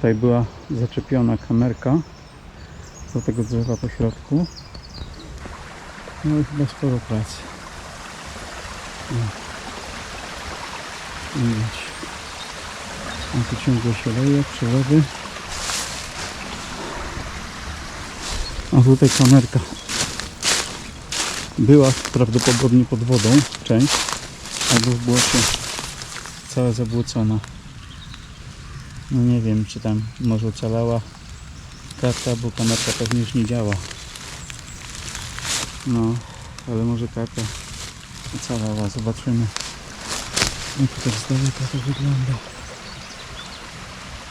Tutaj była zaczepiona kamerka do tego drzewa po środku. No i chyba sporo pracy. No. A tu ciągle się leje, przelewy. A tutaj kamerka. Była prawdopodobnie pod wodą część, albo w błocie cała zabłocona. No nie wiem, czy tam może ocalała karta, bo kamerka pewnie już nie działa. No, ale może karta ocalała, zobaczymy. Jak to z daleka to wygląda.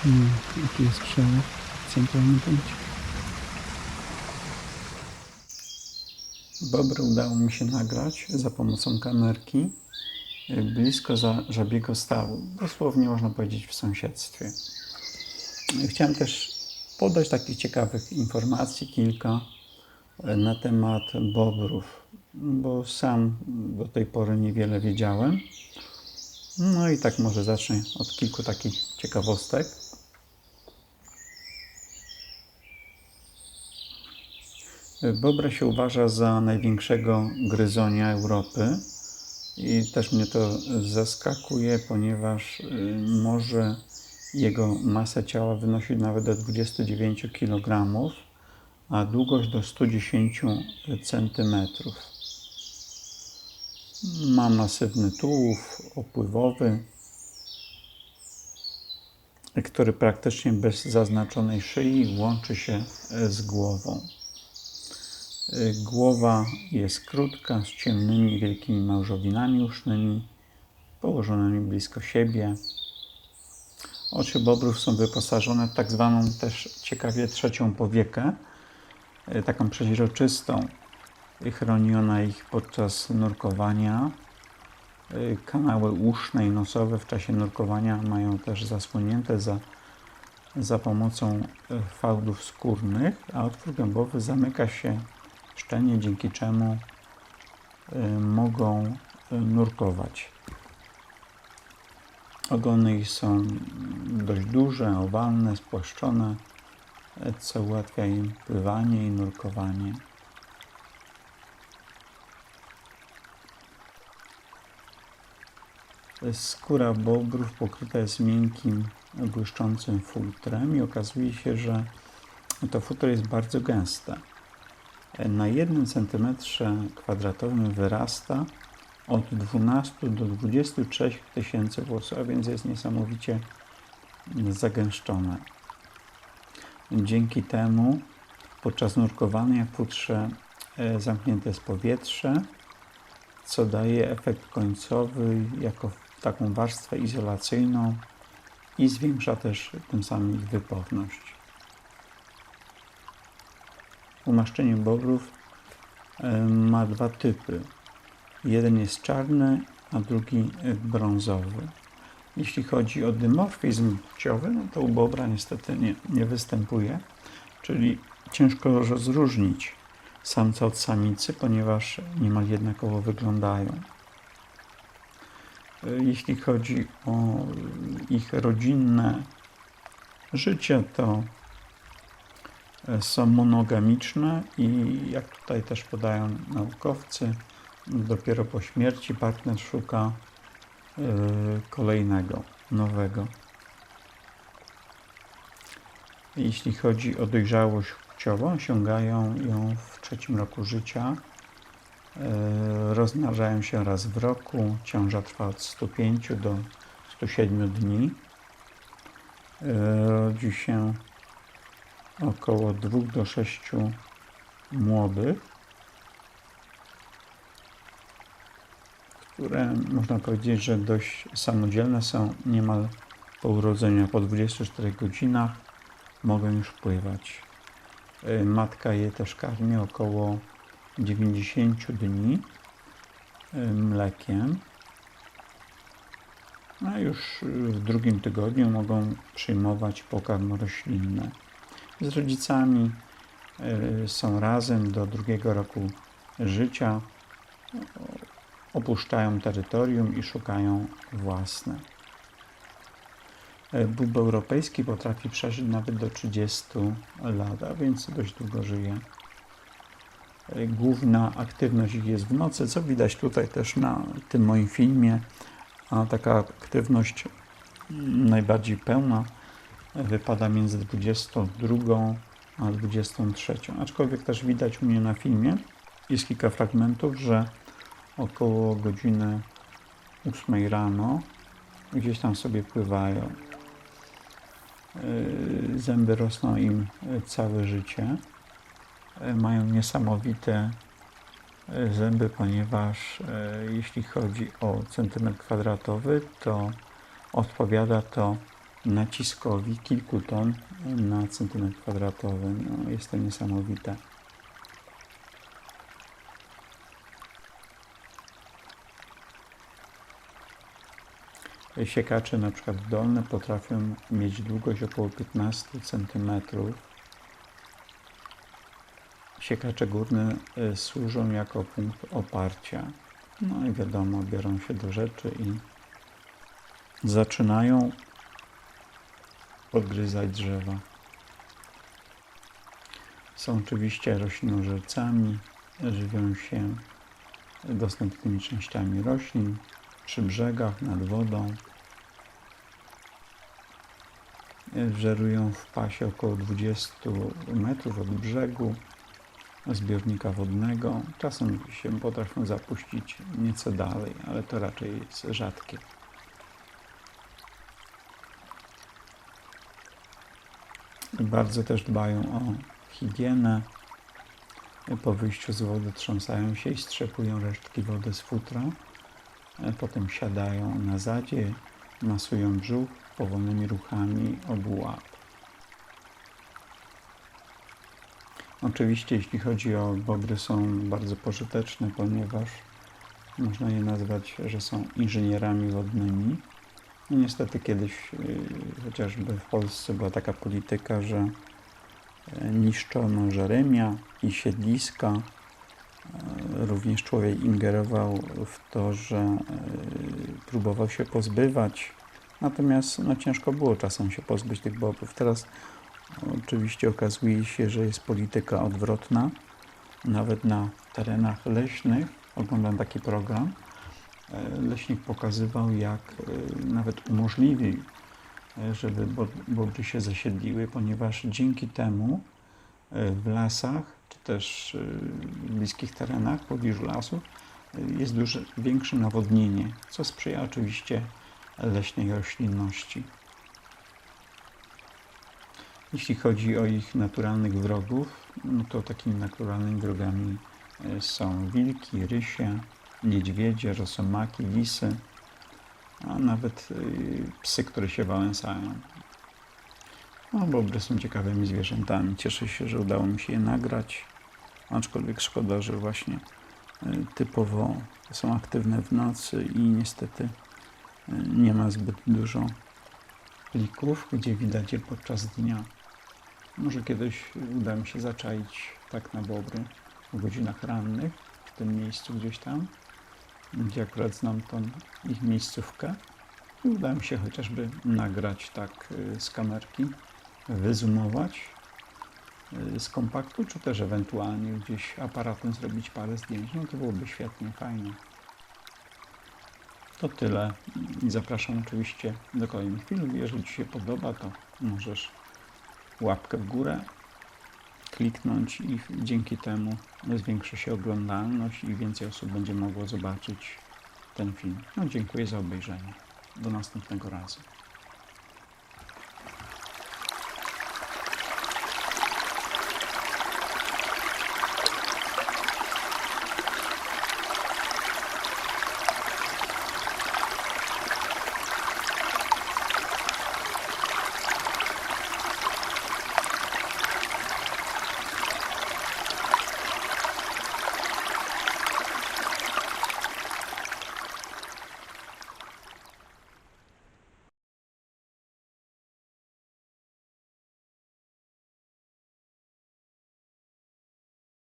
No, jaki jest przełom w centralnym punkcie. Bobry udało mi się nagrać za pomocą kamerki blisko za żabiego stawu. Dosłownie można powiedzieć w sąsiedztwie. Chciałem też podać takich ciekawych informacji kilka y, na temat bobrów, bo sam do tej pory niewiele wiedziałem. No i tak może zacznę od kilku takich ciekawostek. Bobra się uważa za największego gryzonia Europy i też mnie to zaskakuje, ponieważ y, może jego masa ciała wynosić nawet do 29 kg, a długość do 110 cm. Ma masywny tułów opływowy, który praktycznie bez zaznaczonej szyi łączy się z głową. Y, Głowa jest krótka, z ciemnymi, wielkimi małżowinami usznymi, położonymi blisko siebie. Oczy bobrów są wyposażone w tak zwaną też ciekawie trzecią powiekę, y, taką przeźroczystą. Chroni ona ich podczas nurkowania. Y, Kanały uszne i nosowe w czasie nurkowania mają też zasłonięte za, za pomocą fałdów skórnych, a otwór gębowy zamyka się szczelnie, dzięki czemu y, mogą y, nurkować. Ogony ich są dość duże, owalne, spłaszczone, co ułatwia im pływanie i nurkowanie. Skóra bobrów pokryta jest miękkim, błyszczącym futrem i okazuje się, że to futro jest bardzo gęste. Na jednym centymetrze kwadratowym wyrasta od 12 do 23 tysięcy włosów, a więc jest niesamowicie zagęszczone. Dzięki temu podczas nurkowania futrze e, zamknięte jest powietrze, co daje efekt końcowy jako taką warstwę izolacyjną i zwiększa też tym samym ich wyporność. Umaszczenie bobrów e, ma dwa typy. Jeden jest czarny, a drugi e, brązowy. Jeśli chodzi o dymorfizm płciowy, no to u bobra niestety nie, nie występuje, czyli ciężko rozróżnić samca od samicy, ponieważ niemal jednakowo wyglądają. E, Jeśli chodzi o ich rodzinne życie, to są monogamiczne i jak tutaj też podają naukowcy, dopiero po śmierci partner szuka y, kolejnego, nowego. Jeśli chodzi o dojrzałość płciową, osiągają ją w trzecim roku życia. Y, Rozmnażają się raz w roku. Ciąża trwa od 105 do 107 dni. Rodzi się około 2 do 6 młodych, które można powiedzieć, że dość samodzielne są niemal po urodzeniu. Po 24 godzinach mogą już pływać. Y, Matka je też karmi około 90 dni y, mlekiem. A już w drugim tygodniu mogą przyjmować pokarm roślinny z rodzicami y, są razem do drugiego roku życia, opuszczają terytorium i szukają własne. E, Bób europejski potrafi przeżyć nawet do 30 lat, a więc dość długo żyje. E, Główna aktywność ich jest w nocy, co widać tutaj też na tym moim filmie. A taka aktywność najbardziej pełna wypada między 22 a 23. Aczkolwiek też widać u mnie na filmie, jest kilka fragmentów, że około godziny 8 rano gdzieś tam sobie pływają. Yy, Zęby rosną im całe życie. Yy, Mają niesamowite yy, zęby, ponieważ jeśli chodzi o centymetr kwadratowy, to odpowiada to naciskowi kilku ton na centymetr kwadratowy. No, jest to niesamowite. Siekacze na przykład dolne potrafią mieć długość około 15 cm. Siekacze górne y, służą jako punkt oparcia. No i wiadomo, biorą się do rzeczy i zaczynają odgryzać drzewa. Są oczywiście roślinożercami, żywią się dostępnymi częściami roślin, przy brzegach, nad wodą. Żerują w pasie około 20 metrów od brzegu zbiornika wodnego. Czasem się potrafią zapuścić nieco dalej, ale to raczej jest rzadkie. Bardzo też dbają o higienę. Po wyjściu z wody trząsają się i strzepują resztki wody z futra. Potem siadają na zadzie, masują brzuch powolnymi ruchami obu łap. Oczywiście, jeśli chodzi o bobry, są bardzo pożyteczne, ponieważ można je nazwać, że są inżynierami wodnymi. No niestety kiedyś, yy, chociażby w Polsce była taka polityka, że e, niszczono żeremia i siedliska. E, Również człowiek ingerował w to, że e, próbował się pozbywać. Natomiast no, ciężko było czasem się pozbyć tych bobrów. Teraz oczywiście okazuje się, że jest polityka odwrotna. Nawet na terenach leśnych oglądam taki program. E, Leśnik pokazywał, jak e, nawet umożliwił, e, żeby bo- bobry się zasiedliły, ponieważ dzięki temu w lasach, czy też w bliskich terenach, w pobliżu lasów, jest dużo większe nawodnienie, co sprzyja oczywiście leśnej roślinności. Jeśli chodzi o ich naturalnych wrogów, no to takimi naturalnymi wrogami są wilki, rysie, niedźwiedzie, rosomaki, lisy, a nawet y, psy, które się wałęsają. No, bobry są ciekawymi zwierzętami. Cieszę się, że udało mi się je nagrać, aczkolwiek szkoda, że właśnie y, typowo są aktywne w nocy i niestety y, nie ma zbyt dużo plików, gdzie widać je podczas dnia. Może kiedyś uda mi się zaczaić tak na bobry w godzinach rannych, w tym miejscu gdzieś tam, gdzie akurat znam tą ich miejscówkę. I uda mi się chociażby nagrać tak y, z kamerki, wyzoomować y, z kompaktu, czy też ewentualnie gdzieś aparatem zrobić parę zdjęć. No to byłoby świetnie, fajnie. To tyle i zapraszam oczywiście do kolejnych filmów. Jeżeli Ci się podoba, to możesz łapkę w górę kliknąć i dzięki temu zwiększy się oglądalność i więcej osób będzie mogło zobaczyć ten film. No, dziękuję za obejrzenie. Do następnego razu.